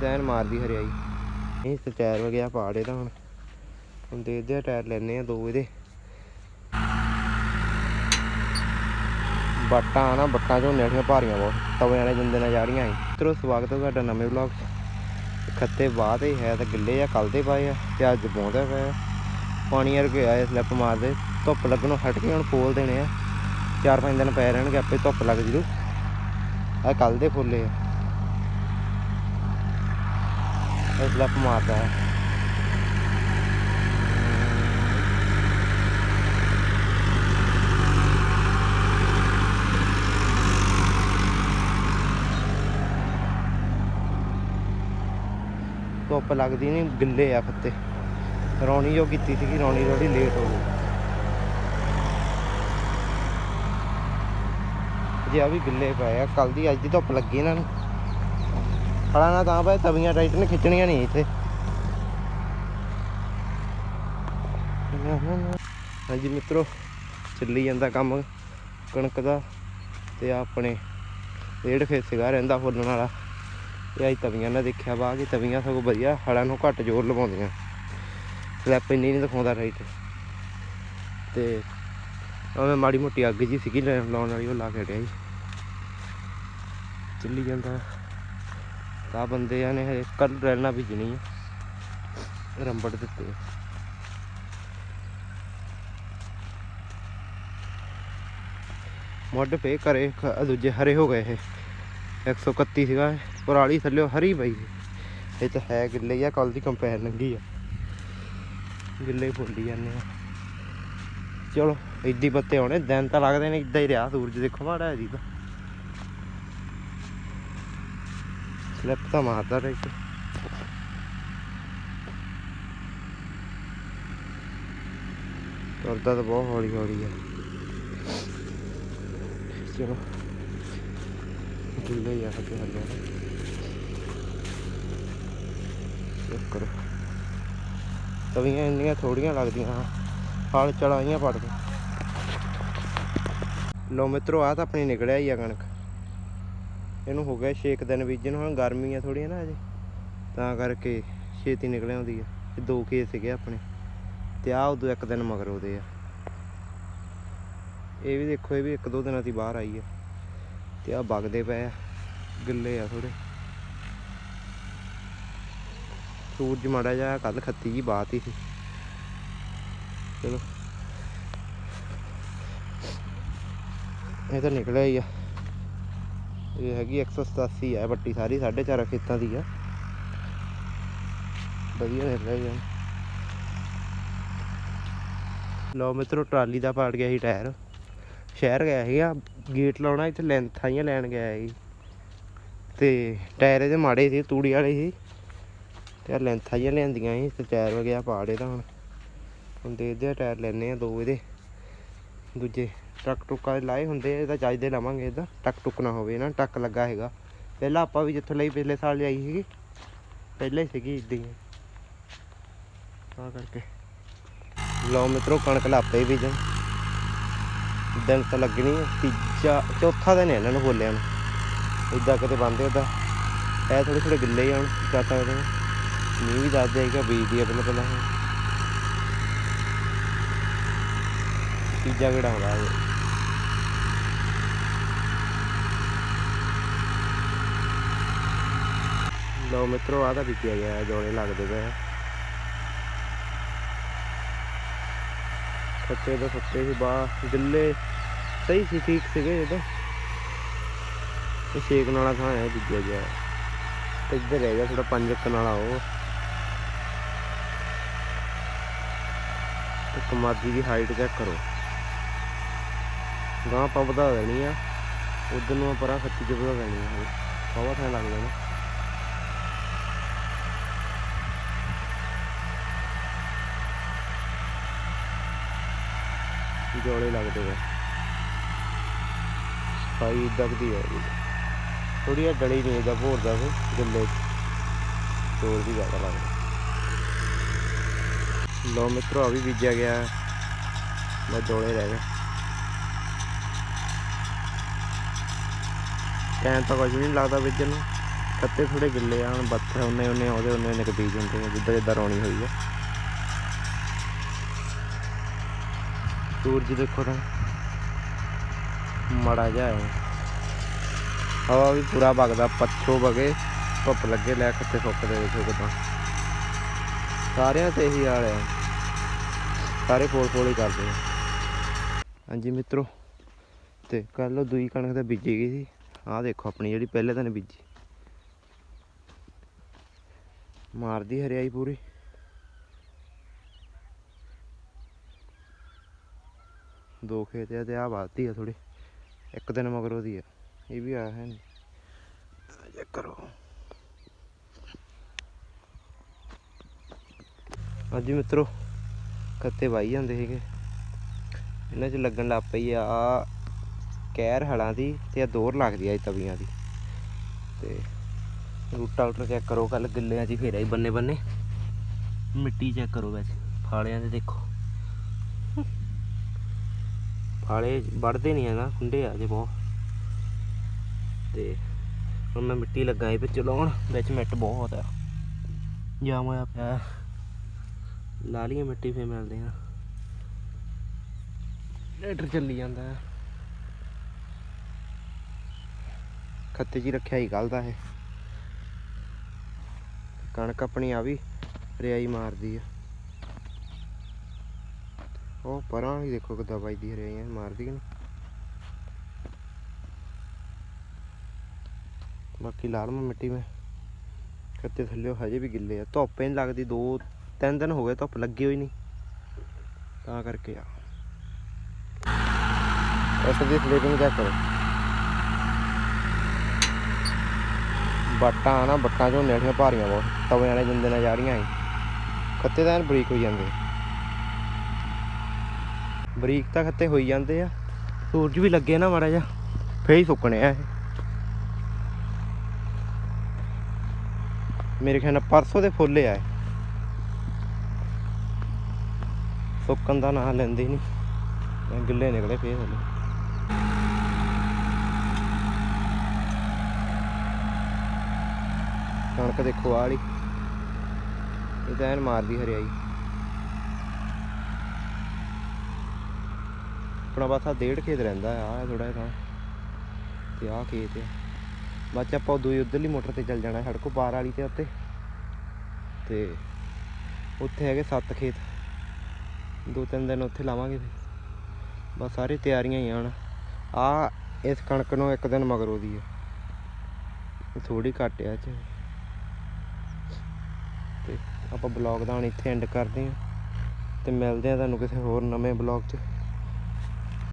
ਤਾਂ ਐਨ ਮਾਰਦੀ ਹਰਿਆਈ। ਇਹ ਤੇ ਟਾਇਰ ਵਗਿਆ ਪਾੜੇ ਤਾਂ ਹੁਣ। ਹੁਣ ਦੇਖਦੇ ਆ ਟਾਇਰ ਲੈਣੇ ਆ ਦੋ ਇਹਦੇ। ਬੱਟਾਂ ਨਾ, ਬੱਟਾਂ ਝੋਨੇ ਵਾਲੀਆਂ ਭਾਰੀਆਂ ਬਹੁਤ। ਤਵੇ ਵਾਲੇ ਜੰਦੇ ਨਾਲ ਜਾ ਰਹੀਆਂ ਸੀ। ਮਿੱਤਰੋ ਸਵਾਗਤ ਹੈ ਤੁਹਾਡਾ ਨਵੇਂ ਵਲੌਗ 'ਚ। ਖੱਤੇ ਬਾਅਦ ਹੀ ਹੈ ਤਾਂ ਗਿੱਲੇ ਆ ਕੱਲ ਦੇ ਪਾਏ ਆ ਤੇ ਅੱਜ ਬੋਂਦੇ ਪਏ ਪਾਣੀ ਵਰ ਗਿਆ ਇਸ ਸਲਿੱਪ ਮਾਰਦੇ। ਧੁੱਪ ਲੱਗਣੋਂ ਹਟ ਕੇ ਹੁਣ ਫੋਲ ਦੇਣੇ ਆ। ਚਾਰ ਪੰਜ ਦਿਨ ਪੈ ਰਹਿਣਗੇ, ਆਪੇ ਧੁੱਪ ਲੱਗ ਜੂ। ਆ ਕੱਲ ਦੇ ਫੁੱਲੇ ਆ। ਇਹ ਸਲਿੱਪ ਮਾਰਦਾ ਹੈ। ਧੁੱਪ ਲੱਗਦੀ ਨਹੀਂ ਗਿੱਲੇ ਆ ਫੱਤੇ ਰੌਣੀ ਜੋ ਕੀਤੀ ਸੀਗੀ, ਰੌਣੀ ਥੋੜੀ ਲੇਟ ਹੋ ਗਈ। ਜੇ ਆ ਵੀ ਗਿੱਲੇ ਪਏ ਆ ਕੱਲ ਦੀ ਅੱਜ ਦੀ ਧੁੱਪ ਲੱਗੀ ਇਹਨਾਂ ਨੂੰ। ਖੜਾ ਨਾ ਤਾਂ ਪਏ ਤਵੀਆਂ ਟਾਈਟ ਨੇ ਖਿੱਚਣੀਆਂ ਨਹੀਂ ਇੱਥੇ। ਹਾਂਜੀ ਮਿੱਤਰੋ, ਚੱਲੀ ਜਾਂਦਾ ਕੰਮ ਕਣਕ ਦਾ ਤੇ ਆਪਣੇ ਡੇਢ ਫੇਸ ਸੀਗਾ, ਰਹਿੰਦਾ ਫੁੱਲਣ ਵਾਲਾ। ਇਹ ਅੱਜ ਤਵੀਆਂ ਨਾਲ ਦੇਖਿਆ ਬਾਅਦ ਕਿ ਤਵੀਆਂ ਸਗੋਂ ਵਧੀਆ ਹੜਾਂ ਨੂੰ ਘੱਟ ਜ਼ੋਰ ਲਵਾਉਂਦੀਆਂ। ਸਲੈਪ ਇੰਨੀ ਨਹੀਂ ਦਿਖਾਉਂਦਾ ਰਾਈਟ ਤੇ। ਉਹਨੇ ਮਾੜੀ ਮੋਟੀ ਅੱਗ ਜੀ ਸੀਗੀ, ਲਾ- ਲਾਉਣ ਵਾਲੀ, ਉਹ ਲਾ ਕੇ ਹਟਿਆ ਜੀ। ਚੱਲੀ ਜਾਂਦਾ। ਤਾਂ ਬੰਦਿਆਂ ਨੇ ਹਜੇ ਕੱਲ ਰੈਲਾਂ ਭੇਜਣੀ ਆ। ਰੰਬੜ ਦਿੱਤੇ ਆ। ਪੇ ਕਰੇ ਦੂਜੇ ਹਰੇ ਹੋ ਗਏ ਇਹ। 131 ਸੀਗਾ ਪਰਾਲੀ ਥੱਲੇ ਹਰੀ ਪਈ ਸੀ। ਇਹ ਤਾਂ ਹੈ ਗਿੱਲੇ ਆ ਕੱਲ ਦੀ ਕੰਪੈਰ ਲੰਗੀ ਆ। ਗਿੱਲੇ ਫੁੱਲੀ ਜਾਂਦੇ ਆ। ਚਲੋ, ਇੱਦੀ ਪੱਤੇ ਆਉਣੇ। ਦਿਨ ਤਾਂ ਲੱਗਦੇ ਨੇ, ਇਦਾਂ ਹੀ ਰਿਹਾ ਸੂਰਜ, ਦੇਖੋ ਮਾੜਾ ਜੀ ਤਾਂ। ਸਲਿੱਪ ਤਾਂ ਮਾਰਦਾ ਟਰੈਕਟਰ ਤੁਰਦਾ ਤਾਂ ਬਹੁਤ ਹੌਲੀ ਹੌਲੀ ਆ ਚਲੋ ਢਿੱਲੇ ਹੀ ਆ ਹੱਲੇ ਚੈੱਕ ਕਰੋ ਤਵੀਆਂ ਇੰਨੀਆਂ ਥੋੜੀਆਂ ਲੱਗਦੀਆਂ ਹਾਲ ਚੜਾਈਆਂ ਪੜ ਕੇ ਲੋ ਮਿੱਤਰੋ ਆ ਤਾਂ ਆਪਣੀ ਨਿਕਲਿਆ ਹੀ ਆ ਕਣਕ ਇਹਨੂੰ ਹੋ ਗਿਆ 6 ਦਿਨ ਬੀਜੇ ਨੂੰ। ਹੁਣ ਗਰਮੀ ਆ ਥੋੜੀ ਨਾ ਅਜੇ ਤਾਂ ਕਰਕੇ ਛੇਤੀ ਨਿਕਲ ਆਉਂਦੀ ਆ। ਇਹ ਦੋ ਖੇਤ ਸੀਗੇ ਆਪਣੇ। ਤੇ ਆ ਉਦੋਂ ਇੱਕ ਦਿਨ ਮਗਰ ਉਹਦੇ ਆ। ਇਹ ਵੀ ਦੇਖੋ, ਇਹ ਵੀ ਇੱਕ ਦੋ ਦਿਨਾਂ ਦੀ ਬਾਹਰ ਆਈ ਆ। ਤੇ ਆ ਵਗਦੇ ਪਏ ਆ। ਗਿੱਲੇ ਆ ਥੋੜੇ ਸੂਰਜ ਮਾੜਾ ਜਿਹਾ ਕੱਲ ਖੱਤੀ ਜੀ ਬਾਤ ਹੀ ਸੀ। ਚਲੋ। ਇਹ ਤਾਂ ਨਿਕਲਿਆ ਹੀ ਆ। ਇਹ ਹੈਗੀ 187 ਆ ਵੱਟੀ ਸਾਰੀ 4.5 ਖੇਤਾਂ ਦੀ ਆ। ਵਧੀਆ ਨਿਕਲਿਆ ਹੀ ਆ ਲਓ ਮਿੱਤਰੋ, ਟਰਾਲੀ ਦਾ ਪਾੜ ਗਿਆ ਸੀ ਟਾਇਰ। ਸ਼ਹਿਰ ਗਿਆ ਸੀਗਾ ਗੇਟ ਲਾਉਣਾ ਇੱਥੇ ਲੈਂਥਾਂ ਹੀ ਲੈਣ ਗਿਆ ਸੀ। ਤੇ ਟਾਇਰ ਇਹਦੇ ਮਾੜੇ ਸੀ, ਤੂੜੀ ਵਾਲੇ ਸੀ। ਤੇ ਲੈਂਥਾਂ ਜਿਹੀਆਂ ਲਿਆਂਦੀਆਂ ਸੀ, ਤੇ ਟਾਇਰ ਵਗਿਆ ਪਾੜੇ ਤਾਂ ਹੁਣ। ਹੁਣ ਦੇਖਦੇ ਆ, ਟਾਇਰ ਲੈਣੇ ਆ ਦੋ ਇਹਦੇ। ਦੂਜੇ ਟੱਕ ਟੁੱਕਾਂ ਦੇ ਲਾਏ ਹੁੰਦੇ ਆ, ਇਹਦਾ ਚੱਜ ਲਵਾਂਗੇ ਇਹਦਾ ਟੱਕ ਟੁੱਕ ਨਾ ਹੋਵੇ ਨਾ ਟੱਕ ਲੱਗਾ ਹੈਗਾ। ਪਹਿਲਾਂ ਆਪਾਂ ਵੀ ਜਿੱਥੋਂ ਲਈ ਪਿਛਲੇ ਸਾਲ ਲਿਆਈ ਸੀਗੀ ਪਹਿਲਾਂ ਹੀ ਸੀਗੀ ਇਦਾਂ ਹੀ ਤਾਂ ਕਰਕੇ। ਲਓ ਮਿੱਤਰੋ ਕਣਕ ਲਾਪੇ ਵੀ ਜਨ ਦਿਨ ਤਾਂ ਲੱਗਣੀ ਹੈ ਤੀਜਾ ਚੌਥਾ ਦਿਨ ਹੈ ਇਹਨਾਂ ਨੂੰ ਬੋਲਿਆ ਨੂੰ। ਇਦਾਂ ਕਿਤੇ ਬੰਦੇ ਉਹਦਾ ਇਹ ਥੋੜੇ ਥੋੜੇ ਗਿੱਲੇ ਹੀ ਆਉਣ ਜਾ ਸਕਦੇ ਨੇ ਮੀਂਹ ਵੀ ਦੱਸ ਜਾਏਗਾ ਬੀਜਦੀ ਦੀ ਪਹਿਲਾਂ ਪਹਿਲਾਂ। ਤੀਜਾ ਕਿਹੜਾ ਹੁੰਦਾ ਇਹ? ਲਓ ਮਿੱਤਰੋ ਆ ਤਾਂ ਵਿਕਿਆ ਗਿਆ ਹੈ, ਜੋੜੇ ਲੱਗਦੇ ਪਏ ਆ। ਸੱਤੇ ਦਾ ਸੱਤੇ ਸੀ ਬਾ ਗਿੱਲੇ ਸਹੀ ਸੀ ਠੀਕ ਸੀਗੇ ਜਦੋਂ ਇਹ ਛੇਕ ਨਾਲਾ ਥਾਂ ਹੈ ਵਿਕਿਆ ਗਿਆ ਤੇ ਇੱਧਰ ਰਹਿ ਗਿਆ ਥੋੜਾ ਪੰਜ ਕੁ ਨਾਲਾ ਉਹ। ਤੇ ਕਮਾਦੀ ਦੀ ਹਾਈਟ ਚੈੱਕ ਕਰੋ। ਗਾਂ ਆਪਾਂ ਵਧਾ ਦੇਣੀ ਆ। ਉਧਰ ਨੂੰ ਪਰਾਂ ਖੱਤੀ ਚ ਵਧਾ ਦੇਣੀ ਆ। ਬਹੁਤ ਥਾਂ ਲੱਗ ਜਾਣਾ। ਜੋੜੇ ਲੱਗਦੇ ਵੇ ਸਫ਼ਾਈ ਦਬਦੀ ਹੈ ਥੋੜੀ ਜਿਹਾ ਡਲੀ ਨਹੀਂ ਇਹਦਾ ਭੋਰਦਾ ਫੇ ਗਿੱਲੇ ਤੋੜ ਦੀ ਜ਼ਿਆਦਾ ਲੱਗਦਾ ਲੋ ਮਿੱਤਰੋ ਆ ਵੀ ਬੀਜਿਆ ਗਿਆ। ਹੈ। ਮੈਂ ਜੋੜੇ ਰਹਿ ਗਏ ਟਾਈਮ ਤਾਂ ਕੁਝ ਵੀ ਨਹੀਂ ਲੱਗਦਾ ਬੀਜਣ ਨੂੰ। ਕੱਤੇ ਥੋੜੇ ਗਿੱਲੇ ਆ, ਹੁਣ ਬੱਤ ਉਹਨੇ ਉਹਨੇ ਉਹਦੇ ਉਹਨੇ ਉਹਨੇ ਬੀਜ ਹੁੰਦੇ ਜਿੱਦਾਂ ਜਿੱਦਾਂ ਰੋਣੀ ਹੋਈ ਹੈ ਸੂਰਜ ਦੇਖੋ ਤਾਂ। ਮੜਾ ਜਾ ਹੈ। ਹਵਾ ਵੀ ਪੂਰਾ ਵਗਦਾ, ਪੱਛੋ ਵਗੇ, ਧੁੱਪ ਲੱਗੇ ਲੈ ਖੱਤੇ ਸੁੱਕਦੇ ਦੇਖੋ ਕਿਦਾਂ। ਸਾਰਿਆਂ ਤੇ ਇਹੀ ਹਾਲ ਹੈ। ਸਾਰੇ ਪੋਲ ਪੋਲ ਹੀ ਕਰਦੇ ਆ। ਹਾਂਜੀ ਮਿੱਤਰੋ, ਤੇ ਕੱਲ ਉਹ ਦੂਈ ਕਣਕ ਤਾਂ ਬੀਜੀ ਗਈ ਸੀ। ਆਹ ਦੇਖੋ ਆਪਣੀ ਜਿਹੜੀ ਪਹਿਲੇ ਦਿਨ ਬੀਜੀ। ਮਾਰਦੀ ਹਰਿਆਈ ਪੂਰੀ। ਦੋ ਖੇਤ ਆ ਤੇ ਆ ਵੱਧਦੀ ਆ ਥੋੜੀ ਇੱਕ ਦਿਨ ਮਗਰ ਉਹਦੀ ਆ। ਇਹ ਵੀ ਆਇਆ ਹੈ ਨਹੀਂ ਚੈੱਕ ਕਰੋ। ਹਾਂਜੀ ਮਿੱਤਰੋ, ਕੱਤੇ ਵਾਈ ਜਾਂਦੇ ਸੀਗੇ। ਇਹਨਾਂ 'ਚ ਲੱਗਣ ਲੱਗ ਪਈ ਆ ਕਹਿਰ ਹਲਾਂ ਦੀ ਤੇ ਆ ਦੋਰ ਲੱਗਦੀ ਆ ਤਵੀਆਂ ਦੀ। ਤੇ ਰੂਟਾ ਉਟਰ ਚੈੱਕ ਕਰੋ ਕੱਲ ਗਿੱਲਿਆਂ 'ਚ ਹੀ ਫੇਰਿਆ ਹੀ ਬੰਨੇ ਬੰਨੇ ਮਿੱਟੀ ਚੈੱਕ ਕਰੋ ਵੈਸੇ, ਫਾਲਿਆਂ ਦੇ ਦੇਖੋ। ਫਾਲੇ ਵੜਦੇ ਨਹੀਂ ਆ ਨਾ ਖੁੰਡੇ ਆ ਜੇ ਬਹੁਤ। ਤੇ ਹੁਣ ਮੈਂ ਮਿੱਟੀ ਲੱਗਾ ਵਿੱਚ ਲਾਉਣ, ਵਿੱਚ ਮਿੱਟ ਬਹੁਤ ਆ। ਜਾਮ ਹੋਇਆ ਪਿਆ। ਲਾ ਲਈਏ ਮਿੱਟੀ ਫੇਰ ਮਿਲਦੇ ਆ। ਲੈਟਰ ਚੱਲੀ ਜਾਂਦਾ ਹੈ ਖੱਤੇ 'ਚ ਹੀ ਰੱਖਿਆ ਹੀ ਕੱਲ ਦਾ ਇਹ। ਕਣਕ ਆਪਣੀ ਆ ਵੀ ਰਿਆਈ ਮਾਰਦੀ ਆ। ਉਹ ਪਰਾਂ ਵੀ ਦੇਖੋ ਕਿੱਦਾਂ ਵੱਜਦੀ ਰਿਆਈ ਮਾਰਦੀ ਕਿ ਨਹੀਂ। ਬਾਕੀ ਲਾਲ ਮੈਂ ਮਿੱਟੀ ਮੈਂ ਖੱਤੇ ਥੱਲੇ ਹਜੇ ਵੀ ਗਿੱਲੇ ਆ। ਧੁੱਪ ਹੀ ਨਹੀਂ ਲੱਗਦੀ, ਦੋ ਤਿੰਨ ਦਿਨ ਹੋ ਗਏ ਧੁੱਪ ਲੱਗੀ ਹੋਈ ਨਹੀਂ। ਤਾਂ ਕਰਕੇ ਆ। ਇਸ ਦੀ ਫਲੇਵਿੰਗ ਚੈੱਕ ਕਰੋ। ਬੱਟਾਂ ਨਾ ਬੱਟਾਂ ਚੋਂ ਨੇੜੀਆਂ ਭਾਰੀਆਂ ਬਹੁਤ। ਤਵੇ ਵਾਲੇ ਜੰਦੇ ਨਾਲ ਜਾੜੀਆਂ ਆਈ ਖੱਤੇ ਤਾਂ ਬਰੀਕ ਹੋਈ ਜਾਂਦੇ। ਬਰੀਕ ਤਾਂ ਖੱਤੇ ਹੋਈ ਜਾਂਦੇ ਆ। ਸੂਰਜ ਵੀ ਲੱਗੇ ਨਾ ਮਾੜਾ ਜਿਹਾ, ਫੇਰ ਹੀ ਸੁੱਕਣੇ ਆ ਇਹ। ਮੇਰੇ ਖਿਆਲ ਨਾਲ ਪਰਸੋਂ ਦੇ ਫੁੱਲੇ ਆਏ ਸੁੱਕਣ ਦਾ ਨਾਂ ਲੈਂਦੇ ਨਹੀਂ ਗਿੱਲੇ ਨਿਕਲੇ ਫੇਰ ਥੱਲੇ ਕਣਕ ਦੇਖੋ ਆਹ ਵਾਲੀ। ਇਹ ਤਾਂ ਐਨ ਮਾਰਦੀ ਹਰਿਆਈ। ਆਪਣਾ ਬਸ ਆਹ ਡੇਢ ਖੇਤ ਰਹਿੰਦਾ ਆ ਥੋੜਾ ਜਿਹਾ ਤੇ। ਆਹ ਖੇਤ ਆ। ਬਾਅਦ ਆਪਾਂ ਦੂਈ ਉਧਰਲੀ ਮੋਟਰ ਤੇ ਚੱਲ ਜਾਣਾ ਸੜਕੋ ਪਾਰ ਵਾਲੀ ਤੇ ਉੱਤੇ। ਤੇ ਉੱਥੇ ਹੈਗੇ ਸੱਤ ਖੇਤ। ਦੋ ਤਿੰਨ ਦਿਨ ਉੱਥੇ ਲਾਵਾਂਗੇ ਫਿਰ। ਬਸ ਸਾਰੇ ਤਿਆਰੀਆਂ ਹੀ ਆ ਹੁਣ। ਆ ਇਸ ਕਣਕ ਨੂੰ ਇੱਕ ਦਿਨ ਮਗਰ ਉਹਦੀ ਆ। ਥੋੜੀ ਘੱਟ ਆ ਚ। ਤੇ ਆਪਾਂ ਬਲੌਗ ਦਾ ਹੁਣ ਇੱਥੇ ਐਂਡ ਕਰਦੇ ਹਾਂ। ਤੇ ਮਿਲਦੇ ਆ ਤੁਹਾਨੂੰ ਕਿਸੇ ਹੋਰ ਨਵੇਂ ਬਲੌਗ 'ਚ।